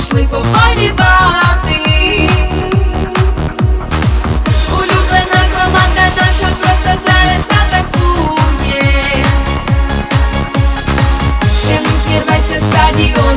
прийшли поболівати Улюблена команда наша просто зараз атакує. Чим не зірветься стадіон?